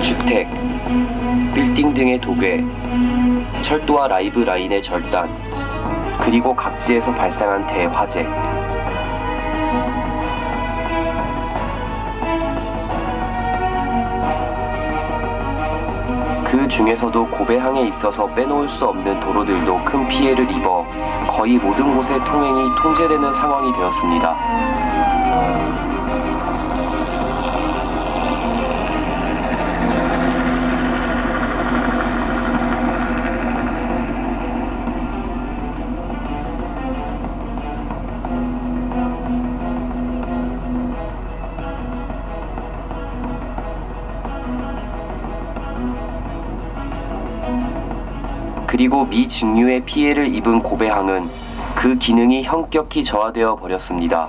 주택, 빌딩 등의 도괴, 철도와 라이브 라인의 절단, 그리고 각지에서 발생한 대화재. 그 중에서도 고배항에 있어서 빼놓을 수 없는 도로들도 큰 피해를 입어 거의 모든 곳의 통행이 통제되는 상황이 되었습니다. 그리고 미 직류의 피해를 입은 고배항은 그 기능이 현격히 저하되어 버렸습니다.